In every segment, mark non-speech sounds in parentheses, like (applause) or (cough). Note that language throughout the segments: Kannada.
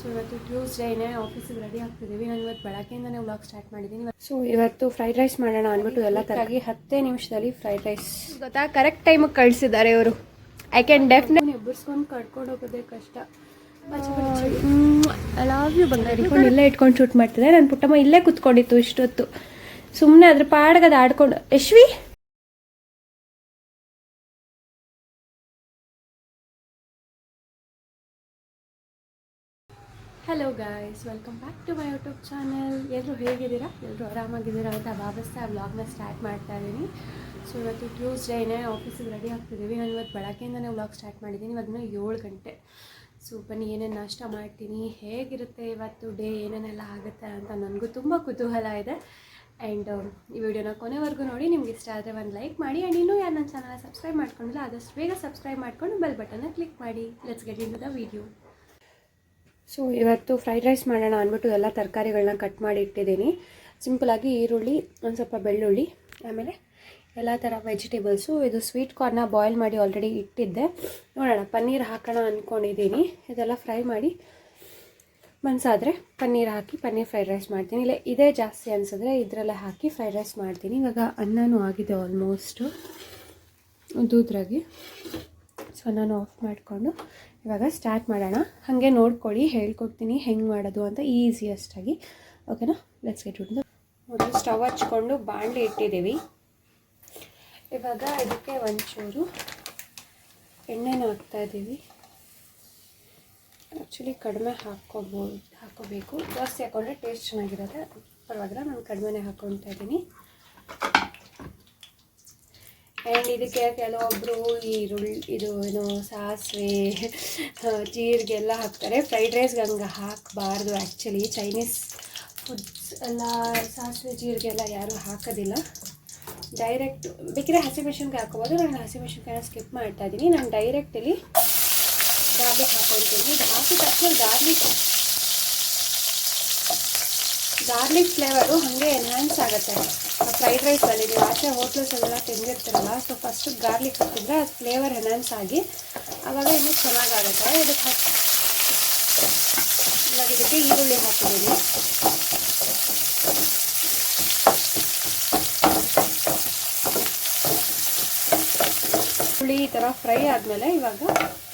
ಸೊ ಇವತ್ತು ಟ್ಯೂಸ್ಡೇನೇ ಆಫೀಸಿಗೆ ರೆಡಿ ಆಗ್ತಿದ್ದೀವಿ. ನಾನು ಇವತ್ತು ಬೆಳಗ್ಗೆಯಿಂದನೇ ವ್ಲಾಗ್ ಸ್ಟಾರ್ಟ್ ಮಾಡಿದ್ದೀನಿ. ಸೊ ಇವತ್ತು ಫ್ರೈಡ್ ರೈಸ್ ಮಾಡೋಣ ಅಂದ್ಬಿಟ್ಟು ಎಲ್ಲ ತರಗಿ ಹತ್ತೇ ನಿಮಿಷದಲ್ಲಿ ಫ್ರೈಡ್ ರೈಸ್ ಗೊತ್ತಾ? ಕರೆಕ್ಟ್ ಟೈಮಿಗೆ ಕಳಿಸಿದ್ದಾರೆ ಇವರು. ಐ ಕ್ಯಾನ್ ಡೆಫಿನೆಟ್ ಎಬ್ಬರ್ಸ್ಕೊಂಡು ಕಟ್ಕೊಂಡು ಹೋಗೋದೇ ಕಷ್ಟ. ಲವ್ ಯು ಇಟ್ಕೊಂಡು ಇಲ್ಲೇ ಇಟ್ಕೊಂಡು ಶೂಟ್ ಮಾಡ್ತಿದ್ದೆ ನಾನು ಪುಟ್ಟಮ್ಮ ಇಲ್ಲೇ ಕುತ್ಕೊಂಡಿತ್ತು ಇಷ್ಟೊತ್ತು. ಸುಮ್ಮನೆ ಅದ್ರ ಪಾಡ್ಗೆ ಅದು ಆಡ್ಕೊಂಡು Yashvi? Hello guys welcome back to my YouTube channel ಎಲ್ಲರೂ ಹೇಗಿದ್ದೀರಾ? ಎಲ್ಲರೂ ಆರಾಮಾಗಿದ್ದೀರಾ? ಅಂತ ಭಾವಿಸ್ತಾ ವ್ಲಾಗ್ನ ಸ್ಟಾರ್ಟ್ ಮಾಡ್ತಾ ಇದ್ದೀನಿ ಸೊ ಇವತ್ತು ಟ್ಯೂಸ್ಡೇನೇ ಆಫೀಸಿಗೆ ರೆಡಿ ಆಗ್ತಿದ್ದೀವಿ ನಾನು ಇವತ್ತು ಬೆಳಗ್ಗೆಯಿಂದನೇ ವ್ಲಾಗ್ ಸ್ಟಾರ್ಟ್ ಮಾಡಿದ್ದೀನಿ ಇವಾಗ ಏಳು ಗಂಟೆ. ಸೊ ಬನ್ನಿ, ಏನೇನು ನಾಷ್ಟ ಮಾಡ್ತೀನಿ? ಹೇಗಿರುತ್ತೆ ಇವತ್ತು ಡೇ ಏನೇನೆಲ್ಲ ಆಗುತ್ತೆ ಅಂತ ನನಗೂ ತುಂಬ ಕುತೂಹಲ ಇದೆ. ಆ್ಯಂಡ್ ಈ ವಿಡಿಯೋನ ಕೊನೆವರೆಗೂ ನೋಡಿ. ನಿಮ್ಗೆ ಇಷ್ಟ ಆದರೆ ಒಂದು ಲೈಕ್ ಮಾಡಿ. ಆ್ಯಂಡ್ ಇನ್ನೂ ಯಾರು ನನ್ನ ಚಾನಲ್ ಸಬ್ಸ್ಕ್ರೈಬ್ ಮಾಡ್ಕೊಂಡಿಲ್ಲ, ಆದಷ್ಟು ಬೇಗ ಸಬ್ಸ್ಕ್ರೈಬ್ ಮಾಡ್ಕೊಂಡು ಬೆಲ್ ಬಟನ್ನ ಕ್ಲಿಕ್ ಮಾಡಿ. Let's get in the video so ಇವತ್ತು ಫ್ರೈಡ್ ರೈಸ್ ಮಾಡೋಣ ಅಂದ್ಬಿಟ್ಟು ಎಲ್ಲ ತರಕಾರಿಗಳನ್ನ ಕಟ್ ಮಾಡಿ ಇಟ್ಟಿದ್ದೀನಿ. ಸಿಂಪಲಾಗಿ ಈರುಳ್ಳಿ, ಒಂದು ಸ್ವಲ್ಪ ಬೆಳ್ಳುಳ್ಳಿ, ಆಮೇಲೆ ಎಲ್ಲ ಥರ ವೆಜಿಟೇಬಲ್ಸು ಇದು ಸ್ವೀಟ್ ಕಾರ್ನ ಬಾಯ್ಲ್ ಮಾಡಿ ಆಲ್ರೆಡಿ ಇಟ್ಟಿದ್ದೆ. ನೋಡೋಣ, ಪನ್ನೀರ್ ಹಾಕೋಣ ಅಂದ್ಕೊಂಡಿದ್ದೀನಿ ಇದೆಲ್ಲ ಫ್ರೈ ಮಾಡಿ ಮನಸಾದರೆ ಪನ್ನೀರ್ ಹಾಕಿ ಪನ್ನೀರ್ ಫ್ರೈಡ್ ರೈಸ್ ಮಾಡ್ತೀನಿ. ಇಲ್ಲ, ಇದೇ ಜಾಸ್ತಿ ಅನಿಸಿದ್ರೆ ಇದರಲ್ಲೇ ಹಾಕಿ ಫ್ರೈಡ್ ರೈಸ್ ಮಾಡ್ತೀನಿ. ಇವಾಗ ಅನ್ನನೂ ಆಗಿದೆ ಆಲ್ಮೋಸ್ಟು ಉದ್ದುದ್ರಾಗಿ ಸೊ ನಾನು ಆಫ್ ಮಾಡಿಕೊಂಡು ಇವಾಗ ಸ್ಟಾರ್ಟ್ ಮಾಡೋಣ. ಹಾಗೆ ನೋಡ್ಕೊಳ್ಳಿ, ಹೇಳ್ಕೊಡ್ತೀನಿ ಹೆಂಗೆ ಮಾಡೋದು ಅಂತ ಈಸಿಯೆಸ್ಟಾಗಿ ಓಕೆನಾ ಲೆಟ್ಸ್ ಗೆಟ್ ಇಟ್ ಮೊದಲು ಸ್ಟವ್ ಹಚ್ಕೊಂಡು ಬಾಂಡ್ಲಿ ಇಟ್ಟಿದ್ದೀವಿ. ಇವಾಗ ಇದಕ್ಕೆ ಒಂಚೂರು ಎಣ್ಣೆನ ಹಾಕ್ತಾ ಇದ್ದೀವಿ. ಆ್ಯಕ್ಚುಲಿ ಕಡಿಮೆ ಹಾಕ್ಕೋಬೋದು ಹಾಕೋಬೇಕು ಜಾಸ್ತಿ ಹಾಕ್ಕೊಂಡ್ರೆ ಟೇಸ್ಟ್ ಚೆನ್ನಾಗಿರುತ್ತೆ. ಪರವಾಗಿಲ್ಲ, ನಾನು ಕಡಿಮೆನೇ ಹಾಕ್ಕೊತಾ ಇದ್ದೀನಿ. ಆ್ಯಂಡ್ ಇದಕ್ಕೆ ಕೆಲವೊಬ್ಬರು ಈರುಳ್ಳಿ ಇದು ಏನು ಸಾಸಿವೆ ಜೀರಿಗೆಲ್ಲ ಹಾಕ್ತಾರೆ. ಫ್ರೈಡ್ ರೈಸ್ಗೆ ಹಂಗೆ ಹಾಕಬಾರ್ದು ಆ್ಯಕ್ಚುಲಿ ಚೈನೀಸ್ ಫುಡ್ಸ್ ಎಲ್ಲ, ಸಾಸಿವೆ, ಜೀರಿಗೆಲ್ಲ ಯಾರೂ ಹಾಕೋದಿಲ್ಲ. ಡೈರೆಕ್ಟ್ ಬೇಕಿದ್ರೆ ಹಸಿಮೆಣ್ಸಿನ್ಕಾಯಿ ಹಾಕೋಬೋದು ನಾನು ಹಸಿಮೆಣ್ಸಿನ್ಕಾಯಿನ ಸ್ಕಿಪ್ ಮಾಡ್ತಾ ಇದ್ದೀನಿ ನಾನು ಡೈರೆಕ್ಟಲ್ಲಿ ಗಾರ್ಲಿಕ್ ಹಾಕೊಳ್ತೀನಿ ಇದು ಹಾಕಿದ ತಕ್ಷಣ ಗಾರ್ಲಿಕ್ ಗಾರ್ಲಿಕ್ ಫ್ಲೇವರು ಹಾಗೆ ಎನ್ಹ್ಯಾನ್ಸ್ ಆಗುತ್ತೆ. ಫ್ರೈಡ್ ರೈಸಲ್ಲಿ ನೀವು ಆಚೆ ಹೋಟ್ಲಸಲ್ಲೆಲ್ಲ ತಿಂದಿರ್ತೀರಲ್ಲ ಸೊ ಫಸ್ಟು ಗಾರ್ಲಿಕ್ ಹಾಕಿದ್ರೆ ಅದು ಫ್ಲೇವರ್ ಎನ್ಹ್ಯಾನ್ಸ್ ಆಗಿ ಆವಾಗ ಇನ್ನೂ ಚೆನ್ನಾಗಾಗುತ್ತೆ. ಇದಕ್ಕೆ ಇವಾಗ ಇದಕ್ಕೆ ಈರುಳ್ಳಿ ಹಾಕಿದ್ದೀನಿ. ಹುಳಿ ಈ ಥರ ಫ್ರೈ ಆದಮೇಲೆ ಇವಾಗ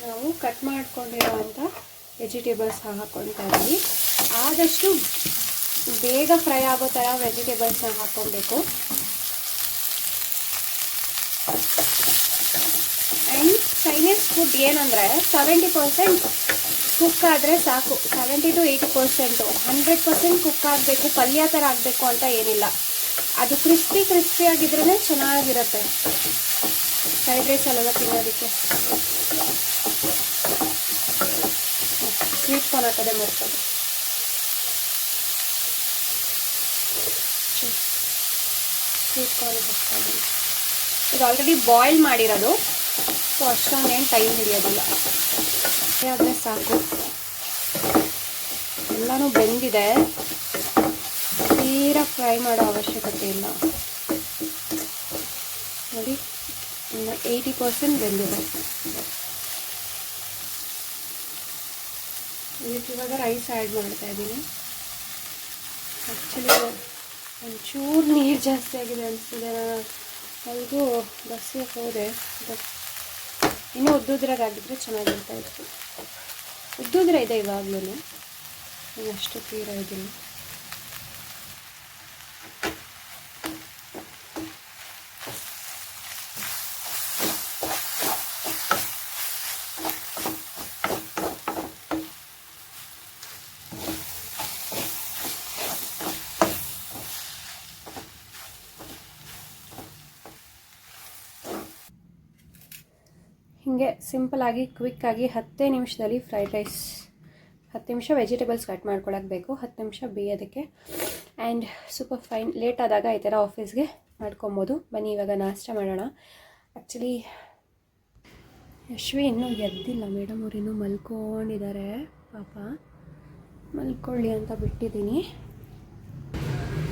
ನಾವು ಕಟ್ ಮಾಡ್ಕೊಂಡಿರೋವಂಥ ವೆಜಿಟೇಬಲ್ಸ್ ಹಾಕ್ಕೊಳ್ತಾ ಇದ್ದೀವಿ ಆದಷ್ಟು ಬೇಗ ಫ್ರೈ ಆಗೋ ಥರ ವೆಜಿಟೇಬಲ್ಸ್ನ ಹಾಕ್ಕೊಬೇಕು. ಆ್ಯಂಡ್ ಚೈನೀಸ್ ಫುಡ್ ಏನಂದರೆ ಸೆವೆಂಟಿ ಪರ್ಸೆಂಟ್ ಕುಕ್ ಆದರೆ ಸಾಕು. Seventy to eighty percent, hundred percent cook ಆಗಬೇಕು, ಪಲ್ಯ ಥರ ಆಗಬೇಕು ಅಂತ ಏನಿಲ್ಲ. ಅದು ಕ್ರಿಸ್ಪಿ ಕ್ರಿಸ್ಪಿ ಆಗಿದ್ರೇ ಚೆನ್ನಾಗಿರುತ್ತೆ. ಫ್ರೈಡ್ ರೈಸಲ್ಲೆಲ್ಲ ತಿನ್ನೋದಕ್ಕೆ. ಸ್ವೀಟ್ ಕಾರ್ನ್ ಹಾಕೋದೆ ಮರ್ತದೆ ಸ್ವೀಟ್ ಕಾರ್ನ್ ಹಾಕ್ತಾ ಇದು ಆಲ್ರೆಡಿ ಬಾಯ್ಲ್ ಮಾಡಿರೋದು. ಸೊ ಅಷ್ಟೊಂದೇನು ಟೈಮ್ ಹಿಡಿಯೋದಿಲ್ಲ. ಆದರೆ ಸಾಕು. ಎಲ್ಲನೂ ಬೆಂದಿದೆ. ತೀರಾ ಫ್ರೈ ಮಾಡೋ ಅವಶ್ಯಕತೆ ಇಲ್ಲ. ನೋಡಿ ಏಯ್ಟಿ ಪರ್ಸೆಂಟ್ ಬೆಂದಿದೆ. ಇದಕ್ಕೆ ಇವಾಗ ರೈಸ್ ಆ್ಯಡ್ ಮಾಡ್ತಾ ಇದ್ದೀನಿ ಆ್ಯಕ್ಚುಲಿ ಒಂಚೂರು ನೀರು ಜಾಸ್ತಿ ಆಗಿದೆ ಅನಿಸ್ತಿದೆ ಅದು ಬಸ್ಸಿಗೆ ಹೋದೆ. ಬಟ್ ಇನ್ನೂ ಉದ್ದುದ್ರಾಗ ಆಗಿದ್ರೆ ಚೆನ್ನಾಗಿರ್ತಾ ಇತ್ತು. ಉದ್ದುದ್ರೆ ಇದೆ ಇವಾಗಲೂ ಅಷ್ಟು ತೀರ ಇದಿಲ್ಲ. ಹೀಗೆ ಸಿಂಪಲಾಗಿ ಕ್ವಿಕ್ಕಾಗಿ ಹತ್ತೇ ನಿಮಿಷದಲ್ಲಿ ಫ್ರೈಡ್ ರೈಸ್, ಹತ್ತು ನಿಮಿಷ ವೆಜಿಟೇಬಲ್ಸ್ ಕಟ್ ಮಾಡ್ಕೊಳಕ್ಕೆ ಬೇಕು, ಹತ್ತು ನಿಮಿಷ ಬೇಯೋದಕ್ಕೆ. ಆ್ಯಂಡ್ ಸೂಪರ್ ಫೈನ್ ಲೇಟ್ ಆದಾಗ ಈ ಥರ ಆಫೀಸ್ಗೆ ಮಾಡ್ಕೊಬೋದು. ಬನ್ನಿ, ಇವಾಗ ನಾಷ್ಟ ಮಾಡೋಣ. ಆ್ಯಕ್ಚುಲಿ ಯಶ್ವಿ ಇನ್ನೂ ಎದ್ದಿಲ್ಲ. ಮೇಡಮ್ ಅವ್ರು ಇನ್ನೂ ಮಲ್ಕೊಂಡಿದ್ದಾರೆ. ಪಾಪ, ಮಲ್ಕೊಳ್ಳಿ ಅಂತ ಬಿಟ್ಟಿದ್ದೀನಿ.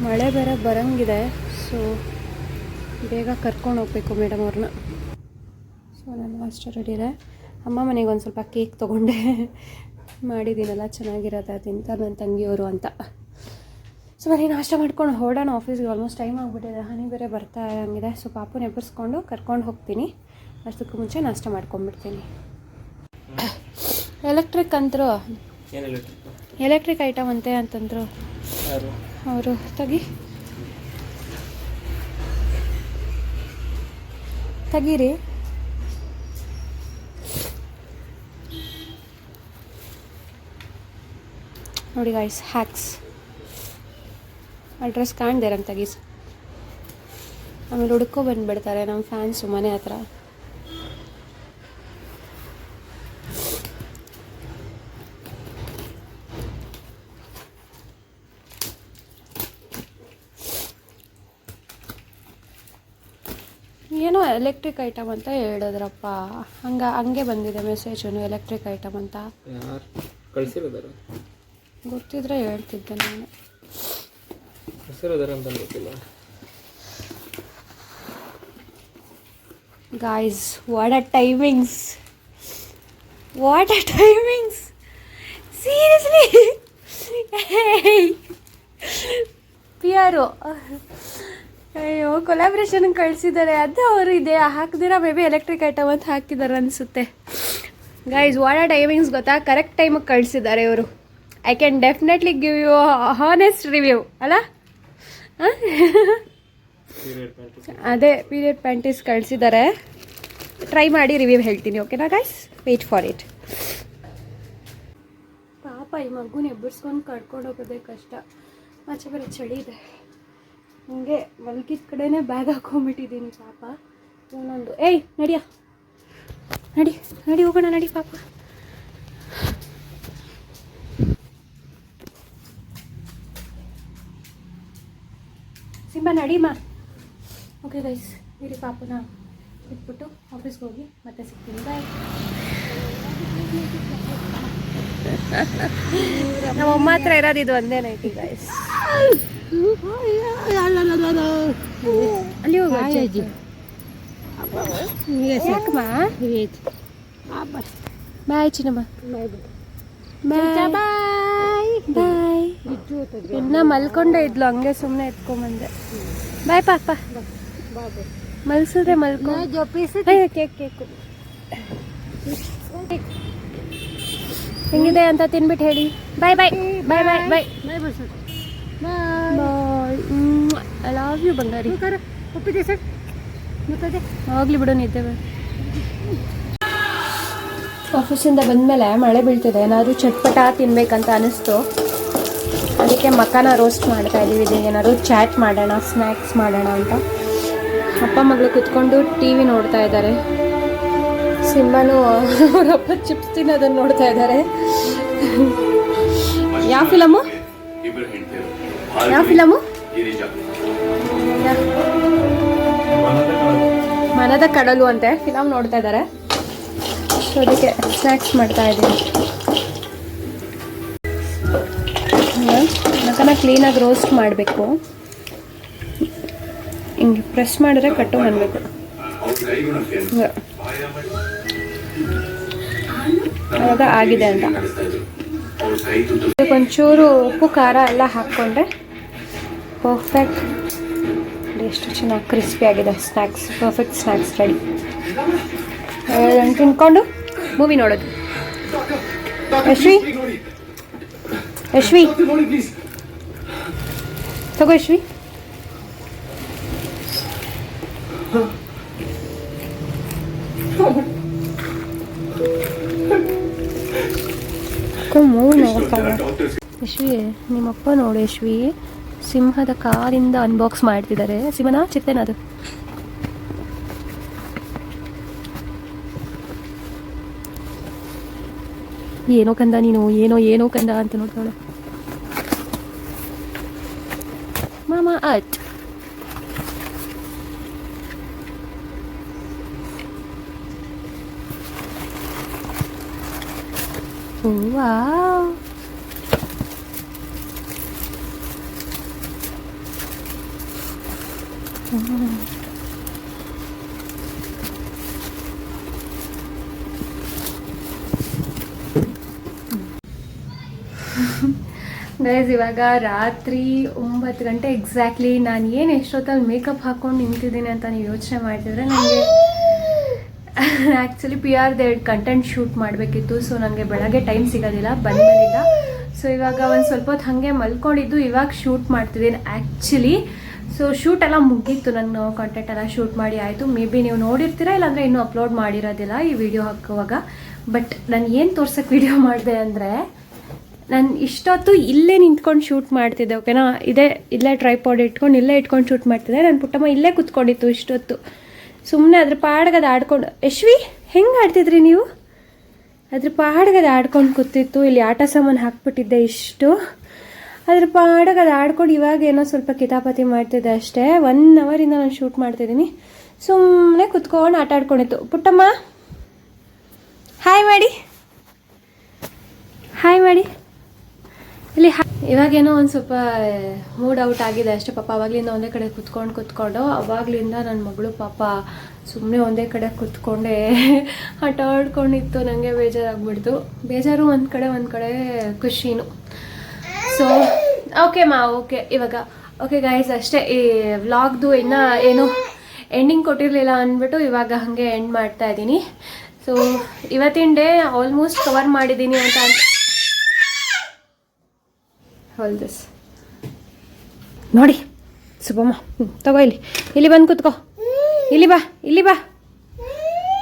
ಮಳೆ ಬೇರೆ ಬರಂಗಿದೆ ಸೊ ಬೇಗ ಕರ್ಕೊಂಡು ಹೋಗ್ಬೇಕು ಮೇಡಮ್ ಅವ್ರನ್ನ. ಸೊ ನನ್ನ ಅಷ್ಟು ರೆಡಿ ಇದೆ. ಅಮ್ಮ ಮನೆಗೆ ಒಂದು ಸ್ವಲ್ಪ ಕೇಕ್ ತೊಗೊಂಡೆ. ಮಾಡಿದ್ದೀನಲ್ಲ ಚೆನ್ನಾಗಿರತ್ತೆ ತಿಂತ ನನ್ನ ತಂಗಿಯವರು ಅಂತ. ಸೊ ಮನೆ ನಾಷ್ಟ ಮಾಡ್ಕೊಂಡು ಹೊರಡೋಣ ಆಫೀಸ್ಗೆ ಆಲ್ಮೋಸ್ಟ್ ಟೈಮ್ ಆಗಿಬಿಟ್ಟಿದೆ. ಹನಿ ಬೇರೆ ಬರ್ತಾ ಹಂಗಿದೆ. ಸೊ ಪಾಪು ನೆಬ್ಬರ್ಸ್ಕೊಂಡು ಕರ್ಕೊಂಡು ಹೋಗ್ತೀನಿ. ಅಷ್ಟಕ್ಕೂ ಮುಂಚೆ ನಾಷ್ಟ ಮಾಡ್ಕೊಂಡ್ಬಿಡ್ತೀನಿ. ಎಲೆಕ್ಟ್ರಿಕ್ ಅಂತರು? ಎಲೆಕ್ಟ್ರಿಕ್ ಐಟಮ್ ಅಂತೆ ಅಂತಂದರು. ಅವರು ತೆಗಿ. ತೆಗೀರಿ. ನೋಡಿ ಗಾಯ್ಸ್ ಹ್ಯಾಕ್ಸ್ ಅಡ್ರೆಸ್ ಕಾಣ್ದೆ ನಮ್ಮ ತೆಗೀಸ್ ಆಮೇಲೆ ಹುಡ್ಕೋ ಬಂದುಬಿಡ್ತಾರೆ ನಮ್ಮ ಫ್ಯಾನ್ಸು ಮನೆ ಹತ್ರ. ಏನೋ ಎಲೆಕ್ಟ್ರಿಕ್ ಐಟಮ್ ಅಂತ ಹೇಳಿದ್ರಪ್ಪ. ಹಂಗ, ಹಂಗೆ ಬಂದಿದೆ ಮೆಸೇಜು ಎಲೆಕ್ಟ್ರಿಕ್ ಐಟಮ್ ಅಂತ. ಗೊತ್ತಿದ್ರೆ ಹೇಳ್ತಿದ್ದೆ ನಾನು. ಹೆಸರು ಅಂತ ಗೊತ್ತಿಲ್ಲ. Guys what a timings what a timings seriously ಪಿಯರು ಅಯ್ಯೋ ಕೊಲಾಬ್ರೇಷನ್ ಕಳಿಸಿದ್ದಾರೆ. ಅದು ಅವರು ಇದೆ. ಹಾಕಿದಿರ ಮೇ ಬಿ ಎಲೆಕ್ಟ್ರಿಕ್ ಐಟಮ್ ಅಂತ ಹಾಕಿದಾರೆ ಅನಿಸುತ್ತೆ. ಗೈಸ್ ವಾಡ ಟೈಮಿಂಗ್ಸ್ ಗೊತ್ತಾ? ಕರೆಕ್ಟ್ ಟೈಮಿಗೆ ಕಳಿಸಿದ್ದಾರೆ ಇವರು. I can definitely give you honest review ಅಲ್ಲ? ಅದೇ ಪೀರಿಯಡ್ ಪ್ಯಾಂಟೀಸ್ ಕಳಿಸಿದ್ದಾರೆ ಟ್ರೈ ಮಾಡಿ ರಿವ್ಯೂ ಹೇಳ್ತೀನಿ ಓಕೆನಾ ಗೈಸ್ ವೇಟ್ ಫಾರ್ ಇಟ್ ಪಾಪ ಈ ಮಗುನ ಎಬ್ಬರಿಸ್ಕೊಂಡು ಕರ್ಕೊಂಡು ಹೋಗೋದೇ ಕಷ್ಟ. ಆಚೆ ಬರೀ ಚಳಿ ಇದೆ. ಹಂಗೆ ಮಲ್ಕಿದ ಕಡೆನೇ ಬ್ಯಾಗ್ ಹಾಕೊಂಡ್ಬಿಟ್ಟಿದ್ದೀನಿ ಪಾಪ. ಇನ್ನೊಂದು. ಏಯ್ ನಡಿಯ? ನಡಿ ನಡಿ ಹೋಗೋಣ ನಡಿ ಪಾಪ. ಸಿಂಬ ನಡಿಮಾ ಓಕೆ ಗೈಸ್ ಇರಿ ಪಾಪನ. ಇಟ್ಬಿಟ್ಟು ಆಫೀಸ್ಗೆ ಹೋಗಿ ಮತ್ತೆ ಸಿಗ್ತೀನಿ. ಬಾಯ್ ನಮ್ಮ ಅಮ್ಮ ಹತ್ರ ಇರೋದು ಇದು ಒಂದೇ ನೈಟಿ ಗೈಸ್ ಅಲ್ಲಿ ಹೋಗಿ ಬಾಯ್ ಚಿನ್ನಮ್ಮ. ಬಾಯ್ ಚಿನ್ನಮ್ಮ ಬಾಯ್ ಬಾಯ್ ಇನ್ನ ಮಲ್ಕೊಂಡೆ ಇದ್ಲು ಹಂಗೆ ಸುಮ್ಮನೆ ಎತ್ಕೊಂಬಂದೆ. ಬಾಯ್ ಪಾಪ. ಮಲ್ಸಿದ್ರೆ ಮಲ್ಕೊ. Cake cake. ಹೆಂಗಿದೆ ಅಂತ ತಿನ್ಬಿಟ್ಟು ಹೇಳಿ. Bye bye bye bye bye bye I love you ಬಂಗಾರಿ. ಒಪ್ಪಿದೆ ಸರ್. ಹೋಗ್ಲಿ ಬಿಡು ನಿದ್ದೆ ಆಫೀಸಿಂದ ಬಂದಮೇಲೆ ಮಳೆ ಬೀಳ್ತಿದೆ. ಏನಾದರೂ ಚಟ್ಪಟ ತಿನ್ಬೇಕಂತ ಅನಿಸ್ತು. ಅದಕ್ಕೆ ಮಕ್ಕನ ರೋಸ್ಟ್ ಮಾಡ್ತಾ ಇದ್ದೀವಿ ಏನಾದ್ರು ಚಾಟ್ ಮಾಡೋಣ ಸ್ನ್ಯಾಕ್ಸ್ ಮಾಡೋಣ ಅಂತ. ಅಪ್ಪ ಮಗಳು ಕುತ್ಕೊಂಡು ಟಿ ವಿ ನೋಡ್ತಾ ಇದ್ದಾರೆ. ಸಿಂಹನು ಅವರಪ್ಪ ಚಿಪ್ಸ್ ತಿನ್ನೋದನ್ನು ನೋಡ್ತಾ ಇದ್ದಾರೆ. ಯಾವ ಫಿಲಮು ಯಾವ ಫಿಲಮು ಮನದ ಕಡಲು. ಅಂತೆ. ಫಿಲಮ್ ನೋಡ್ತಾ ಇದ್ದಾರೆ. ಸೊ ಅದಕ್ಕೆ ಸ್ನ್ಯಾಕ್ಸ್ ಮಾಡ್ತಾ ಇದ್ದೀನಿ. ಮಕ್ಕನ ಕ್ಲೀನಾಗಿ ರೋಸ್ಟ್ ಮಾಡಬೇಕು. ಹಿಂಗೆ ಪ್ರೆಸ್ ಮಾಡಿದ್ರೆ ಕಟ್ಟು ಮಾಡಬೇಕು ಅವಾಗ ಆಗಿದೆ ಅಂತ. ಒಂಚೂರು ಉಪ್ಪು, ಖಾರ ಎಲ್ಲ ಹಾಕ್ಕೊಂಡ್ರೆ ಪರ್ಫೆಕ್ಟ್ ಎಷ್ಟು ಚೆನ್ನಾಗಿ ಕ್ರಿಸ್ಪಿ ಆಗಿದೆ. ಸ್ನ್ಯಾಕ್ಸ್ ಪರ್ಫೆಕ್ಟ್ ಸ್ನ್ಯಾಕ್ಸ್ ರೆಡಿ ತಿನ್ಕೊಂಡು ಮೂವಿ ನೋಡೋದು ಯಶ್ವಿ ಯಶ್ವಿ ತಗೋ ಯಶ್ವಿ ಮೂವಿ ನೋಡ್ತಾಳೆ ಡಾಕ್ಟರ್ಸ್ ಯಶ್ವಿ ನಿಮ್ಮಪ್ಪ ನೋಡು ಯಶ್ವಿ ಸಿಂಹದ ಕಾರಿಂದ ಅನ್ಬಾಕ್ಸ್ ಮಾಡ್ತಿದ್ದಾರೆ. ಸಿಂಹನ ಚಿತ್ತೇನ ಏನೋ ಕಂದ ನೀನು ಏನೋ ಏನೋ ಕಂದ ಅಂತ ನೋಡ್ತಾಳೆ ಮಾಮ ಅಟ್ ವಾವ್ ಗೈಸ್ ಇವಾಗ ರಾತ್ರಿ ಒಂಬತ್ತು ಗಂಟೆ ಎಕ್ಸಾಕ್ಟ್ಲಿ ನಾನು ಏನು ಎಷ್ಟೊತ್ತಲ್ಲಿ ಮೇಕಪ್ ಹಾಕೊಂಡು ನಿಂತಿದ್ದೀನಿ ಅಂತ ನೀವು ಯೋಚನೆ ಮಾಡಿದ್ರೆ ನನಗೆ ಆ್ಯಕ್ಚುಲಿ ಪಿ ಆರ್ ಎರಡು ಕಂಟೆಂಟ್ ಶೂಟ್ ಮಾಡಬೇಕಿತ್ತು ಸೊ ನನಗೆ ಬೆಳಗ್ಗೆ ಟೈಮ್ ಸಿಗೋದಿಲ್ಲ ಬಂದಿಲ್ಲ ಸೊ ಇವಾಗ ಒಂದು ಸ್ವಲ್ಪ ಹೊತ್ತು ಹಾಗೆ ಮಲ್ಕೊಂಡಿದ್ದು, ಇವಾಗ ಶೂಟ್ ಮಾಡ್ತಿದ್ದೀನಿ ಆ್ಯಕ್ಚುಲಿ ಸೊ ಶೂಟ್ ಎಲ್ಲ ಮುಗೀತು ನನ್ನ ಕಂಟೆಂಟ್ ಎಲ್ಲ ಶೂಟ್ ಮಾಡಿ ಆಯಿತು. ಮೇ ಬಿ ನೀವು ನೋಡಿರ್ತೀರಾ, ಇಲ್ಲಾಂದರೆ ಇನ್ನೂ ಅಪ್ಲೋಡ್ ಮಾಡಿರೋದಿಲ್ಲ ಈ ವಿಡಿಯೋ ಹಾಕುವಾಗ. ಬಟ್ ನಾನು ಏನು ತೋರ್ಸೋಕ್ಕೆ ವಿಡಿಯೋ ಮಾಡಿದೆ ಅಂದರೆ ನಾನು ಇಷ್ಟೊತ್ತು ಇಲ್ಲೇ ನಿಂತ್ಕೊಂಡು ಶೂಟ್ ಮಾಡ್ತಿದ್ದೆ ಓಕೆನಾ ಇದೇ, ಇಲ್ಲೇ ಟ್ರೈಪಾಡ್ ಇಟ್ಕೊಂಡು ಇಲ್ಲೇ ಇಟ್ಕೊಂಡು ಶೂಟ್ ಮಾಡ್ತಿದ್ದೆ. ನನ್ನ ಪುಟ್ಟಮ್ಮ ಇಲ್ಲೇ ಕುತ್ಕೊಂಡಿತ್ತು ಇಷ್ಟೊತ್ತು. ಸುಮ್ಮನೆ ಅದ್ರ ಪಾಡ್ಗದ ಆಡ್ಕೊಂಡು, ಯಶ್ವಿ, ಹೆಂಗೆ ಆಡ್ತಿದ್ರಿ ನೀವು? ಅದ್ರ ಪಾಡ್ಗದ ಆಡ್ಕೊಂಡು ಕೂತಿತ್ತು. ಇಲ್ಲಿ ಆಟ ಸಾಮಾನು ಹಾಕ್ಬಿಟ್ಟಿದ್ದೆ ಇಷ್ಟು. ಅದ್ರ ಪಾಡಗೆ ಆಡ್ಕೊಂಡು ಇವಾಗ ಏನೋ ಸ್ವಲ್ಪ ಕಿತಾಪತಿ ಮಾಡ್ತಿದ್ದೆ ಅಷ್ಟೇ. ಒನ್ ಅವರಿಂದ ನಾನು ಶೂಟ್ ಮಾಡ್ತಿದ್ದೀನಿ. ಸುಮ್ಮನೆ ಕುತ್ಕೊಂಡು ಆಟ ಆಡ್ಕೊಂಡಿತ್ತು. ಪುಟ್ಟಮ್ಮ? ಹಾಯ್ ಮಾಡಿ ಹಾಯ್ ಮಾಡಿ ಇಲ್ಲಿ ಇವಾಗೇನೋ ಒಂದು ಸ್ವಲ್ಪ ಮೂಡ್ ಔಟ್ ಆಗಿದೆ. ಅಷ್ಟೇ ಪಾಪ ಅವಾಗಲಿಂದ ಒಂದೇ ಕಡೆ ಕುತ್ಕೊಂಡು ಕುತ್ಕೊಂಡು, ಅವಾಗಲಿಂದ ನನ್ನ ಮಗಳು ಪಾಪ ಸುಮ್ಮನೆ ಒಂದೇ ಕಡೆ ಕುತ್ಕೊಂಡೆ ಆಟ (laughs) ಆಡ್ಕೊಂಡಿತ್ತು ನನಗೆ ಬೇಜಾರಾಗ್ಬಿಡ್ತು. ಬೇಜಾರು ಒಂದು ಕಡೆ ಒಂದು ಕಡೆ ಖುಷಿನೂ. ಸೊ ಓಕೆ ಮಾ ಓಕೆ ಇವಾಗ ಓಕೆ ಗೈಸ್ ಅಷ್ಟೇ. ಈ ವ್ಲಾಗ್ದು ಇನ್ನೂ ಏನು ಎಂಡಿಂಗ್ ಕೊಟ್ಟಿರಲಿಲ್ಲ ಅಂದ್ಬಿಟ್ಟು ಇವಾಗ ಹಾಗೆ ಎಂಡ್ ಮಾಡ್ತಾ ಇದ್ದೀನಿ. ಸೊ ಇವತ್ತಿನ ಡೇ ಆಲ್ಮೋಸ್ಟ್ ಕವರ್ ಮಾಡಿದ್ದೀನಿ ಅಂತ ಹೋಲ್ ದಿಸ್ ನೋಡಿ, ಸುಬ್ಬಮ್ಮ ಹ್ಞೂ ತಗೋ ಇಲ್ಲಿ. ಇಲ್ಲಿ ಬಂದು ಕೂತ್ಕೋ. ಇಲ್ಲಿ ಬಾ ಇಲ್ಲಿ ಬಾ.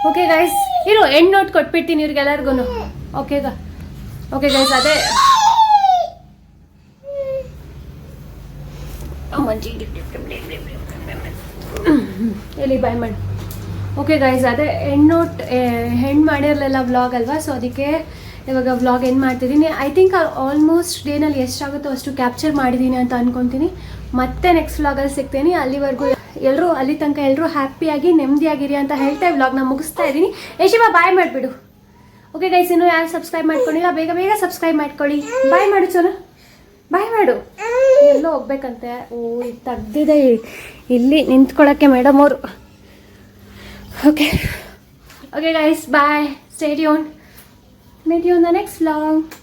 ಓಕೆ ಗೈಸ್ ಇರು ಎಂಡ್ ನೋಟ್ ಕೊಟ್ಬಿಡ್ತೀನಿ ಇವ್ರಿಗೆಲ್ಲರಿಗೂ ಓಕೆ ಗ. ಓಕೆ ಗೈಸ್ ಅದೇ. ಎಲ್ಲಿ ಬಾಯ್ ಮಾಡಿ. ಓಕೆ ಗೈಸ್ ಅದೇ ಹೆಣ್ಣು ನೋಟ್ ಹೆಣ್ಣು ಮಾಡಿರಲಿಲ್ಲ ವ್ಲಾಗ್ ಅಲ್ವಾ? ಸೊ ಅದಕ್ಕೆ ಇವಾಗ ವ್ಲಾಗ್ ಏನು ಮಾಡ್ತಿದ್ದೀನಿ? ಐ ಥಿಂಕ್ ಆಲ್ಮೋಸ್ಟ್ ಡೇನಲ್ಲಿ ಎಷ್ಟಾಗುತ್ತೋ ಅಷ್ಟು ಕ್ಯಾಪ್ಚರ್ ಮಾಡಿದ್ದೀನಿ ಅಂತ ಅಂದ್ಕೊತೀನಿ ಮತ್ತೆ ನೆಕ್ಸ್ಟ್ ವ್ಲಾಗಲ್ಲಿ ಸಿಗ್ತೀನಿ. ಅಲ್ಲಿವರೆಗೂ ಎಲ್ಲರೂ ಅಲ್ಲಿ ತನಕ ಎಲ್ಲರೂ ಹ್ಯಾಪಿಯಾಗಿ ನೆಮ್ಮದಿಯಾಗಿರಿ ಅಂತ ಹೇಳ್ತಾ ವ್ಲಾಗ್ನ ಮುಗಿಸ್ತಾ ಇದ್ದೀನಿ. ಯಶಿವ ಬಾಯ್ ಮಾಡಿಬಿಡು. ಓಕೆ ಗೈಸ್ ಇನ್ನೂ ಯಾರು ಸಬ್ಸ್ಕ್ರೈಬ್ ಮಾಡ್ಕೊಂಡಿಲ್ಲ, ಬೇಗ ಬೇಗ ಸಬ್ಸ್ಕ್ರೈಬ್ ಮಾಡ್ಕೊಳ್ಳಿ. ಬಾಯ್ ಮಾಡು ಚಲೋ ಬಾಯ್ ಮಾಡು. ಎಲ್ಲೋ ಹೋಗ್ಬೇಕಂತೆ. ಓ ಇದು ತೆಗ್ದಿದೆ. ಇಲ್ಲಿ ನಿಂತ್ಕೊಳ್ಳೋಕ್ಕೆ ಮೇಡಮ್ ಅವರು. ಓಕೆ ಓಕೆ ಗೈಸ್ ಬಾಯ್ ಸ್ಟೇಡಿಯೋನ್ meet you the next vlog